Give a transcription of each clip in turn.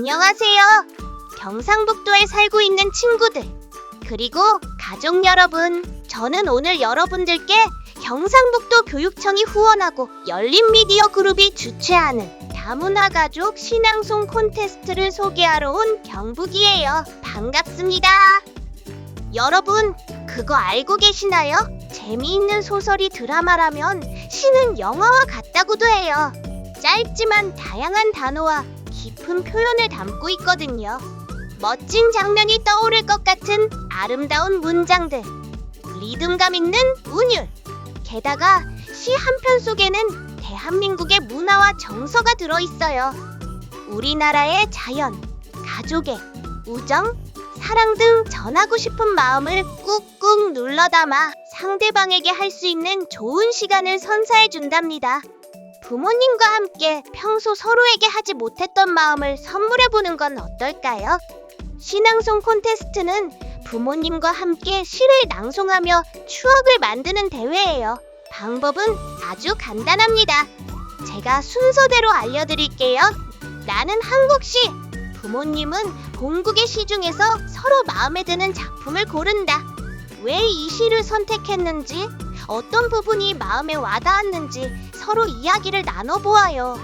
안녕하세요. 경상북도에 살고 있는 친구들, 그리고 가족 여러분. 저는 오늘 여러분들께 경상북도 교육청이 후원하고 열린 미디어 그룹이 주최하는 다문화 가족 신앙송 콘테스트를 소개하러 온 경북이에요. 반갑습니다. 여러분, 그거 알고 계시나요? 재미있는 소설이 드라마라면 시는 영화와 같다고도 해요. 짧지만 다양한 단어와 깊은 표현을 담고 있거든요. 멋진 장면이 떠오를 것 같은 아름다운 문장들, 리듬감 있는 운율, 게다가 시 한 편 속에는 대한민국의 문화와 정서가 들어있어요. 우리나라의 자연, 가족의 우정, 사랑 등 전하고 싶은 마음을 꾹꾹 눌러 담아 상대방에게 할 수 있는 좋은 시간을 선사해 준답니다. 부모님과 함께 평소 서로에게 하지 못했던 마음을 선물해 보는 건 어떨까요? 신앙송 콘테스트는 부모님과 함께 시를 낭송하며 추억을 만드는 대회예요. 방법은 아주 간단합니다. 제가 순서대로 알려드릴게요. 나는 한국시, 부모님은 본국의 시 중에서 서로 마음에 드는 작품을 고른다. 왜 이 시를 선택했는지, 어떤 부분이 마음에 와닿았는지 서로 이야기를 나눠보아요.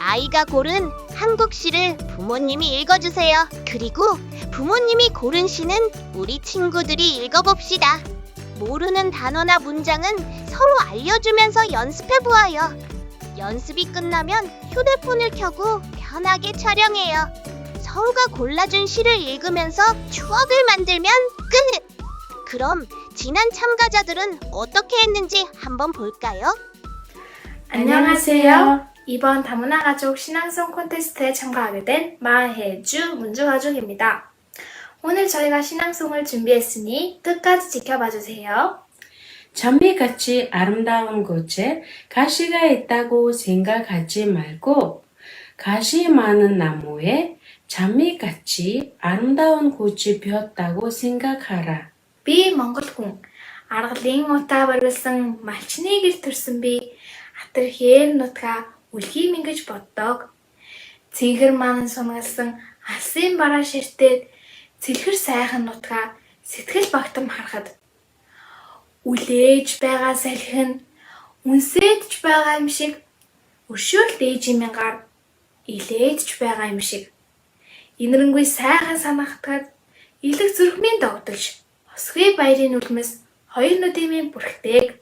아이가 고른 한국 시를 부모님이 읽어주세요. 그리고 부모님이 고른 시는 우리 친구들이 읽어봅시다. 모르는 단어나 문장은 서로 알려주면서 연습해보아요. 연습이 끝나면 휴대폰을 켜고 편하게 촬영해요. 서로가 골라준 시를 읽으면서 추억을 만들면 끝! 그럼 지난 참가자들은 어떻게 했는지 한번 볼까요? 안녕하세요. 이번 다문화 가족 신앙송 콘테스트에 참가하게 된 마혜주 문주 가족입니다. 오늘 저희가 신앙송을 준비했으니 끝까지 지켜봐 주세요. 장미같이 아름다운 곳에 가시가 있다고 생각하지 말고 가시 많은 나무에 장미같이 아름다운 꽃이 피었다고 생각하라. Би Монгол хүн. Аргалын утаа барилсан малчны гэр төрсөн би атар хээр нутгаа үлхий мингэж боддог. Цэнхэр маань сунгалсан алсын бараа ширтээд цэлхэр сайхан нутгаа сэтгэл багтам харахад үлээж байгаа салхи нь үнсээдж байгаа юм шиг өршөөл дээжийн мянгаар илээдж байгаа юм шиг инэрэнгүй сайхан санагдахад илэг зүрхмийн догдолж Осгой баярын үлмэс хоёр нүдийн бүрхтэйг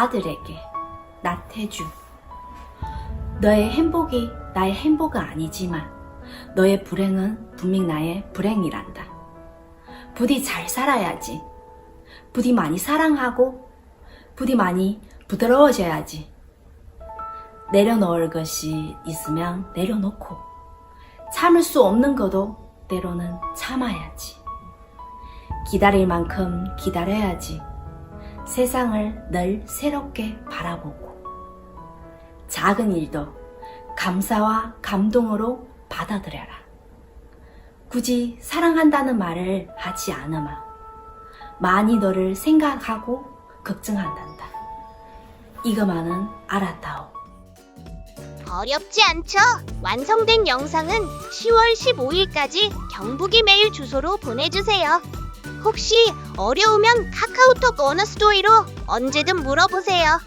아들에게 나태주 너의 행복이 나의 행복은 아니지만 너의 불행은 분명 나의 불행이란다. 부디 잘 살아야지. 부디 많이 사랑하고 부디 많이 부드러워져야지. 내려놓을 것이 있으면 내려놓고 참을 수 없는 것도 때로는 참아야지. 기다릴 만큼 기다려야지. 세상을 늘 새롭게 바라보고 작은 일도 감사와 감동으로 받아들여라. 굳이 사랑한다는 말을 하지 않으마. 많이 너를 생각하고 걱정한단다. 이것만은 알았다오. 어렵지 않죠? 완성된 영상은 10월 15일까지 경북이 메일 주소로 보내주세요. 혹시 어려우면 카카오톡 언어스토리로 언제든 물어보세요.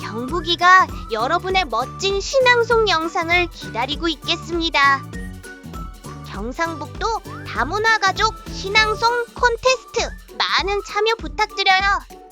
경북이가 여러분의 멋진 신앙송 영상을 기다리고 있겠습니다. 경상북도 다문화 가족 신앙송 콘테스트 많은 참여 부탁드려요.